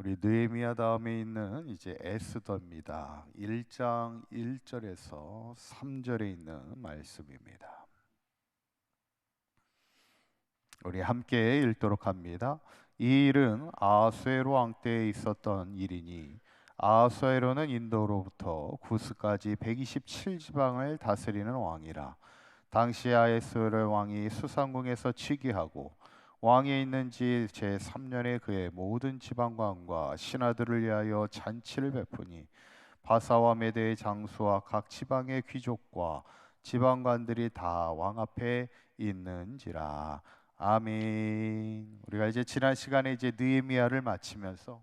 우리 느헤미야 다음에 있는 이제 에스더입니다. 1장 1절에서 3절에 있는 말씀입니다. 우리 함께 읽도록 합니다. 이 일은 아수에로 왕 때에 있었던 일이니 아수에로는 인도로부터 구스까지 127지방을 다스리는 왕이라 당시 아에스르 왕이 수상궁에서 즉위하고 왕에 있는 지 제 3년에 그의 모든 지방관과 신하들을 위하여 잔치를 베푸니 바사와 메대의 장수와 각 지방의 귀족과 지방관들이 다 왕 앞에 있는지라 아멘. 우리가 이제 지난 시간에 이제 느헤미야를 마치면서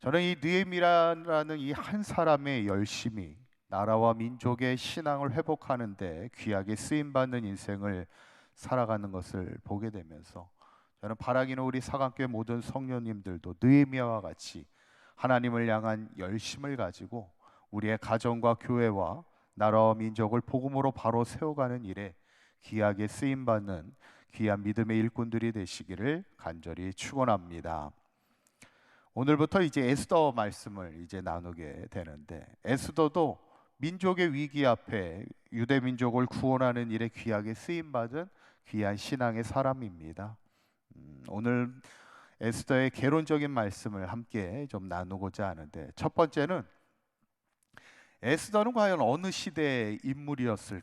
저는 이 느헤미야라는 이 한 사람의 열심이 나라와 민족의 신앙을 회복하는데 귀하게 쓰임 받는 인생을 살아가는 것을 보게 되면서 저는 바라기는 우리 사강교회 모든 성령님들도 느헤미야와 같이 하나님을 향한 열심을 가지고 우리의 가정과 교회와 나라와 민족을 복음으로 바로 세워가는 일에 귀하게 쓰임 받는 귀한 믿음의 일꾼들이 되시기를 간절히 축원합니다. 오늘부터 이제 에스더 말씀을 이제 나누게 되는데 에스더도 민족의 위기 앞에 유대 민족을 구원하는 일에 귀하게 쓰임 받은 귀한 신앙의 사람입니다. 음, 오늘 에스더의 개론적인 말씀을 함께 좀 나누고자 하는데 첫 번째는 에스더는 과연 어느 시대의 인물이었을까입니다.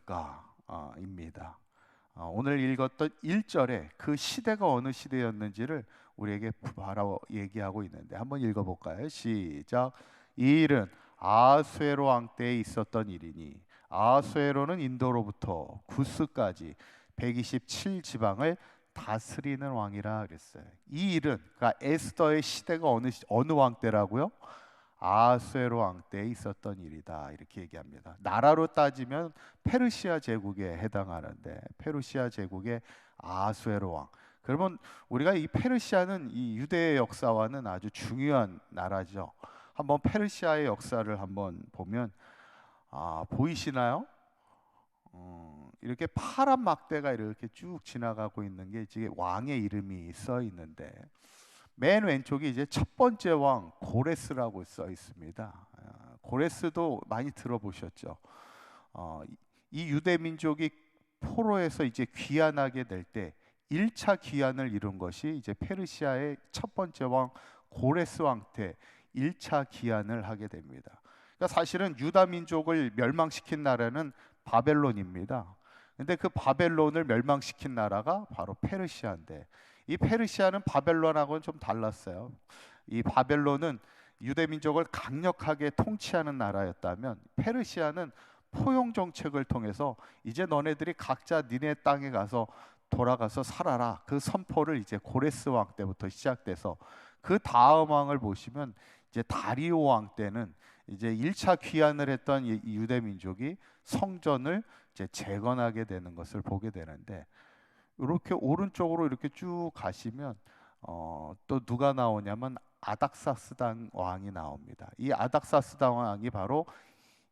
어, 오늘 읽었던 1절에 그 시대가 어느 시대였는지를 우리에게 바로 얘기하고 있는데 한번 읽어볼까요? 시작. 이 일은 아수에로 왕 때에 있었던 일이니 아수에로는 인도로부터 구스까지 127 지방을 다스리는 왕이라 그랬어요. 이 일은 그러니까 에스더의 시대가 어느 어느 왕 때라고요? 아수에로 왕 때에 있었던 일이다 이렇게 얘기합니다. 나라로 따지면 페르시아 제국에 해당하는데 페르시아 제국의 아수에로 왕. 그러면 우리가 이 페르시아는 이 유대의 역사와는 아주 중요한 나라죠. 한번 페르시아의 역사를 한번 보면 아 보이시나요? 어, 이렇게 파란 막대가 이렇게 쭉 지나가고 있는 게 지금 왕의 이름이 써 있는데 맨 왼쪽이 이제 첫 번째 왕 고레스라고 써 있습니다. 아, 고레스도 많이 들어보셨죠. 어, 이 유대 민족이 포로에서 이제 귀환하게 될 때 1차 귀환을 이룬 것이 이제 페르시아의 첫 번째 왕 고레스 왕 때 1차 귀환을 하게 됩니다. 그러니까 사실은 유다 민족을 멸망시킨 나라는 바벨론입니다. 근데 그 바벨론을 멸망시킨 나라가 바로 페르시아인데 이 페르시아는 바벨론하고는 좀 달랐어요. 이 바벨론은 유대 민족을 강력하게 통치하는 나라였다면 페르시아는 포용 정책을 통해서 이제 너네들이 각자 니네 땅에 가서 돌아가서 살아라. 그 선포를 이제 고레스 왕 때부터 시작돼서 그 다음 왕을 보시면 이제 다리오 왕 때는 이제 1차 귀환을 했던 유대 민족이 성전을 이제 재건하게 되는 것을 보게 되는데 이렇게 오른쪽으로 이렇게 쭉 가시면 어, 또 누가 나오냐면 아닥사스당 왕이 나옵니다. 이 아닥사스당 왕이 바로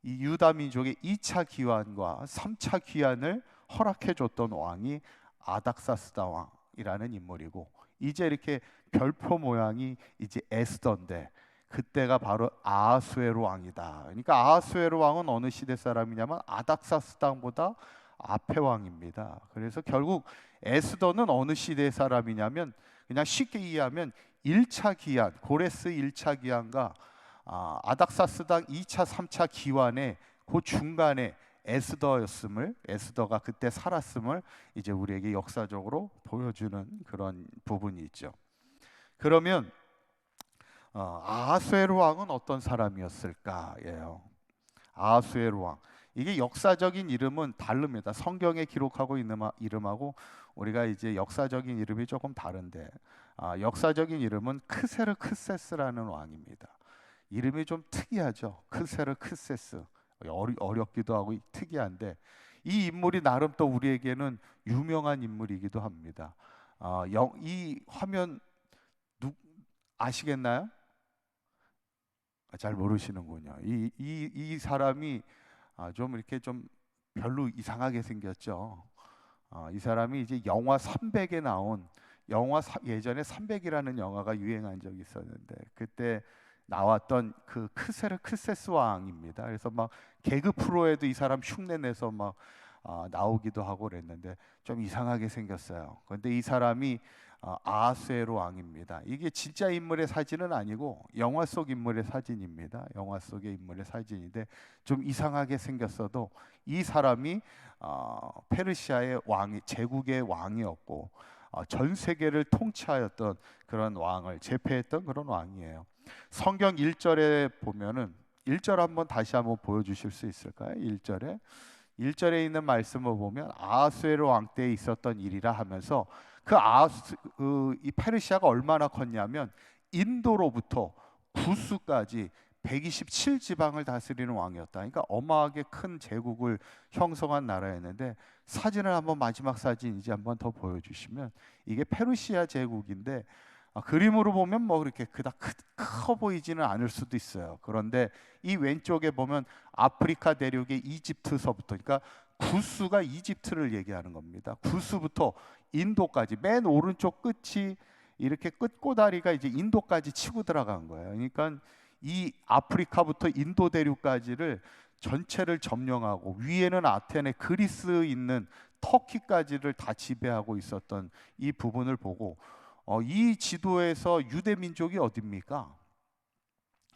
이 유다 민족의 2차 귀환과 3차 귀환을 허락해 줬던 왕이 아닥사스다 왕이라는 인물이고 이제 이렇게 별표 모양이 이제 에스더인데 그때가 바로 아수에로 왕이다. 그러니까 아수에로 왕은 어느 시대 사람이냐면 아닥사스 땅보다 앞에 왕입니다. 그래서 결국 에스더는 어느 시대 사람이냐면 그냥 쉽게 이해하면 1차 기한 고레스 1차 기한과 아, 아닥사스 당 2차 3차 기환의 그 중간에 에스더였음을 에스더가 그때 살았음을 이제 우리에게 역사적으로 보여주는 그런 부분이 있죠. 그러면 어, 아수에로 왕은 어떤 사람이었을까예요. 아수에로 왕. 이게 역사적인 이름은 다릅니다. 성경에 기록하고 있는 이름하고 우리가 이제 역사적인 이름이 조금 다른데 아, 역사적인 이름은 크세르 크세스라는 왕입니다. 이름이 좀 특이하죠. 크세르 크세스. 어렵기도 하고 특이한데 이 인물이 나름 또 우리에게는 유명한 인물이기도 합니다. 아, 이 화면 누, 아시겠나요? 아, 잘 모르시는군요. 이, 이, 이 사람이 아, 좀 이렇게 좀 별로 이상하게 생겼죠. 이 사람이 이제 영화 300에 나온 영화 사- 예전에 300이라는 영화가 유행한 적이 있었는데 그때 나왔던 그 크세르 크세스 왕입니다. 그래서 막 개그 프로에도 이 사람 흉내 내서 막 아, 나오기도 하고 그랬는데 좀 이상하게 생겼어요. 그런데 이 사람이 아, 아하수에로 왕입니다. 이게 진짜 인물의 사진은 아니고 영화 속 인물의 사진입니다. 영화 속의 인물의 사진인데 좀 이상하게 생겼어도 이 사람이 어, 페르시아의 왕이 제국의 왕이었고 어, 전 세계를 통치하였던 그런 왕을 제패했던 그런 왕이에요. 성경 1절에 보면은 1절 한번 다시 한번 보여 주실 수 있을까요? 1절에 1절에 있는 말씀을 보면 아하수에로 왕 때에 있었던 일이라 하면서 그 아하수 그, 이 페르시아가 얼마나 컸냐면 인도로부터 구스까지 127 지방을 다스리는 왕이었다. 그러니까 어마하게 큰 제국을 형성한 나라였는데 사진을 한번 마지막 사진 이제 한번 더 보여주시면 이게 페르시아 제국인데 아, 그림으로 보면 뭐 그렇게 그닥 크, 커 보이지는 않을 수도 있어요. 그런데 이 왼쪽에 보면 아프리카 대륙의 이집트서부터 그러니까 구스가 이집트를 얘기하는 겁니다. 구스부터 인도까지 맨 오른쪽 끝이 이렇게 끝고다리가 이제 인도까지 치고 들어간 거예요. 그러니까 이 아프리카부터 인도 대륙까지를 전체를 점령하고 위에는 아테네, 그리스 있는 터키까지를 다 지배하고 있었던 이 부분을 보고 어, 이 지도에서 유대 민족이 어디입니까?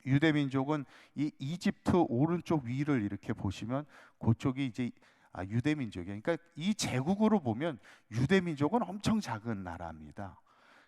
유대 민족은 이 이집트 오른쪽 위를 이렇게 보시면 그쪽이 이제 아, 유대 민족이에요. 그러니까 이 제국으로 보면 유대 민족은 엄청 작은 나라입니다.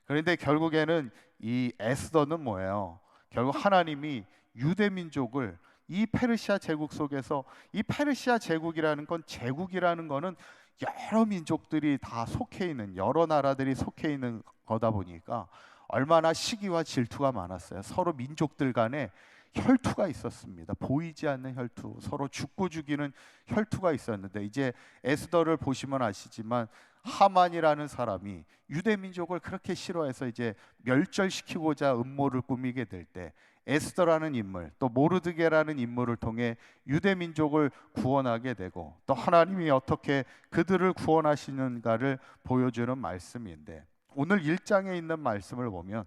그런데 결국에는 이 에스더는 뭐예요? 결국 하나님이 유대 민족을 이 페르시아 제국 속에서 이 페르시아 제국이라는 건 제국이라는 거는 여러 민족들이 다 속해 있는 여러 나라들이 속해 있는 거다 보니까 얼마나 시기와 질투가 많았어요. 서로 민족들 간에 혈투가 있었습니다. 보이지 않는 혈투, 서로 죽고 죽이는 혈투가 있었는데 이제 에스더를 보시면 아시지만 하만이라는 사람이 유대 민족을 그렇게 싫어해서 이제 멸절시키고자 음모를 꾸미게 될 때 에스더라는 인물 또 모르드게라는 인물을 통해 유대 민족을 구원하게 되고 또 하나님이 어떻게 그들을 구원하시는가를 보여주는 말씀인데 오늘 1장에 있는 말씀을 보면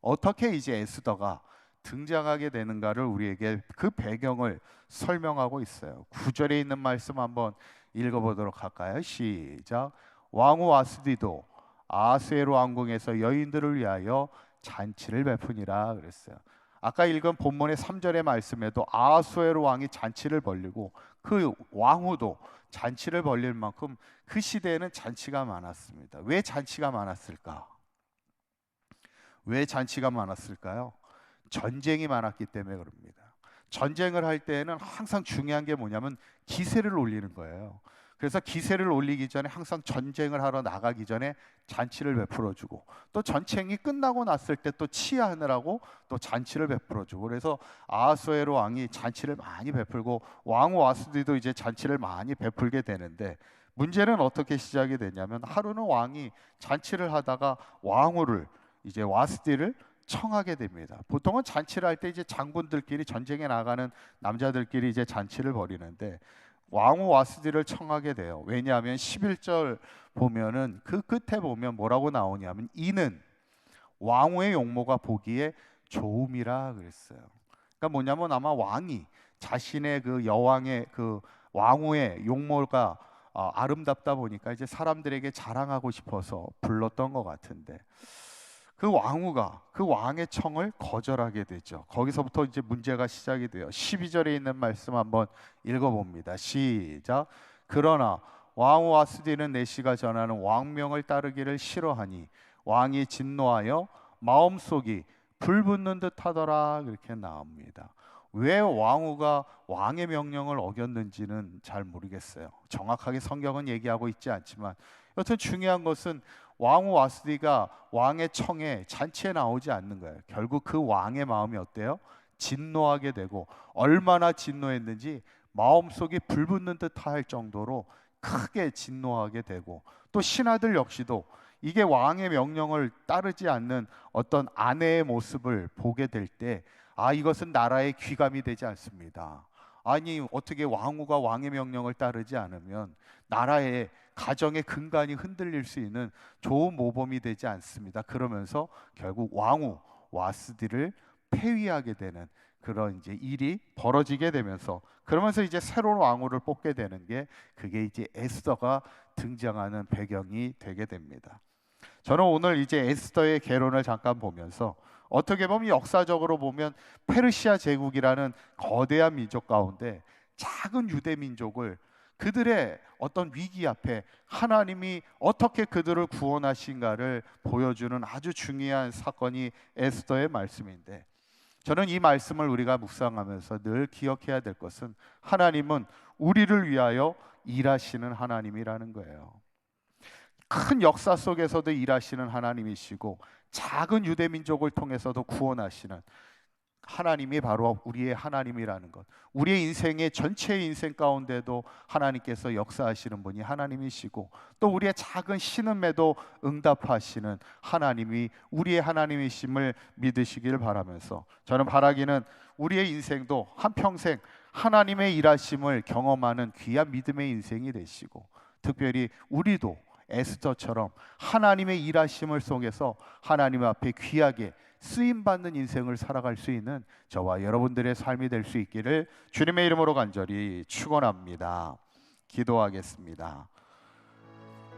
어떻게 이제 에스더가 등장하게 되는가를 우리에게 그 배경을 설명하고 있어요. 9절에 있는 말씀 한번 읽어보도록 할까요? 시작. 왕후 아스디도 아세로 왕궁에서 여인들을 위하여 잔치를 베푸니라 그랬어요. 아까 읽은 본문의 3절의 말씀에도 아수에로 왕이 잔치를 벌리고 그 왕후도 잔치를 벌릴 만큼 그 시대에는 잔치가 많았습니다. 왜 잔치가 많았을까? 왜 잔치가 많았을까요? 전쟁이 많았기 때문에 그럽니다. 전쟁을 할 때에는 항상 중요한 게 뭐냐면 기세를 올리는 거예요. 그래서 기세를 올리기 전에 항상 전쟁을 하러 나가기 전에 잔치를 베풀어 주고 또 전쟁이 끝나고 났을 때 또 치하느라고 또 잔치를 베풀어 주고 그래서 아하수에로 왕이 잔치를 많이 베풀고 왕후 아스디도 이제 잔치를 많이 베풀게 되는데 문제는 어떻게 시작이 되냐면 하루는 왕이 잔치를 하다가 왕후를 이제 와스디를 청하게 됩니다. 보통은 잔치를 할 때 이제 장군들끼리 전쟁에 나가는 남자들끼리 이제 잔치를 벌이는데 왕후 와스디를 청하게 돼요. 왜냐하면 11절 보면은 그 끝에 보면 뭐라고 나오냐면 이는 왕후의 용모가 보기에 좋음이라 그랬어요. 그러니까 뭐냐면 아마 왕이 자신의 그 여왕의 그 왕후의 용모가 어, 아름답다 보니까 이제 사람들에게 자랑하고 싶어서 불렀던 것 같은데 그 왕후가 그 왕의 청을 거절하게 되죠. 거기서부터 이제 문제가 시작이 돼요. 12절에 있는 말씀 한번 읽어봅니다. 시작. 그러나 왕후 아스디는 내시가 전하는 왕명을 따르기를 싫어하니 왕이 진노하여 마음속이 불붙는 듯하더라 그렇게 나옵니다. 왜 왕후가 왕의 명령을 어겼는지는 잘 모르겠어요. 정확하게 성경은 얘기하고 있지 않지만 여튼 중요한 것은 왕후 와스디가 왕의 청에 잔치에 나오지 않는 거예요. 결국 그 왕의 마음이 어때요? 진노하게 되고 얼마나 진노했는지 마음속에 불붙는 듯할 정도로 크게 진노하게 되고 또 신하들 역시도 이게 왕의 명령을 따르지 않는 어떤 아내의 모습을 보게 될 때 아 이것은 나라의 귀감이 되지 않습니다. 아니 어떻게 왕후가 왕의 명령을 따르지 않으면 나라의 가정의 근간이 흔들릴 수 있는 좋은 모범이 되지 않습니다. 그러면서 결국 왕후 와스디를 폐위하게 되는 그런 이제 일이 벌어지게 되면서 그러면서 이제 새로운 왕후를 뽑게 되는 게 그게 이제 에스더가 등장하는 배경이 되게 됩니다. 저는 오늘 이제 에스더의 개론을 잠깐 보면서 어떻게 보면 역사적으로 보면 페르시아 제국이라는 거대한 민족 가운데 작은 유대 민족을 그들의 어떤 위기 앞에 하나님이 어떻게 그들을 구원하신가를 보여주는 아주 중요한 사건이 에스더의 말씀인데 저는 이 말씀을 우리가 묵상하면서 늘 기억해야 될 것은 하나님은 우리를 위하여 일하시는 하나님이라는 거예요. 큰 역사 속에서도 일하시는 하나님이시고 작은 유대 민족을 통해서도 구원하시는 하나님이 바로 우리의 하나님이라는 것. 우리의 인생의 전체 인생 가운데도 하나님께서 역사하시는 분이 하나님이시고 또 우리의 작은 신음에도 응답하시는 하나님이 우리의 하나님이심을 믿으시길 바라면서 저는 바라기는 우리의 인생도 한평생 하나님의 일하심을 경험하는 귀한 믿음의 인생이 되시고 특별히 우리도 에스더처럼 하나님의 일하심을 속에서 하나님 앞에 귀하게 쓰임 받는 인생을 살아갈 수 있는 저와 여러분들의 삶이 될 수 있기를 주님의 이름으로 간절히 축원합니다. 기도하겠습니다.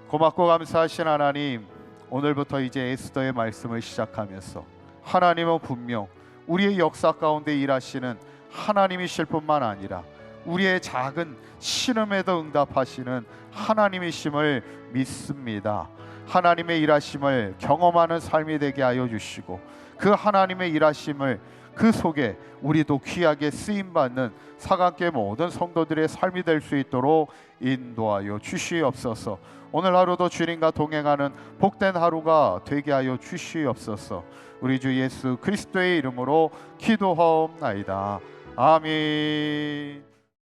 고맙고 감사하신 하나님, 오늘부터 이제 에스더의 말씀을 시작하면서 하나님은 분명 우리의 역사 가운데 일하시는 하나님이실 뿐만 아니라 우리의 작은 신음에도 응답하시는 하나님이심을 믿습니다. 하나님의 일하심을 경험하는 삶이 되게 하여 주시고 그 하나님의 일하심을 그 속에 우리도 귀하게 쓰임 받는 사각계 모든 성도들의 삶이 될 수 있도록 인도하여 주시옵소서. 오늘 하루도 주님과 동행하는 복된 하루가 되게 하여 주시옵소서. 우리 주 예수 그리스도의 이름으로 기도하옵나이다. 아멘.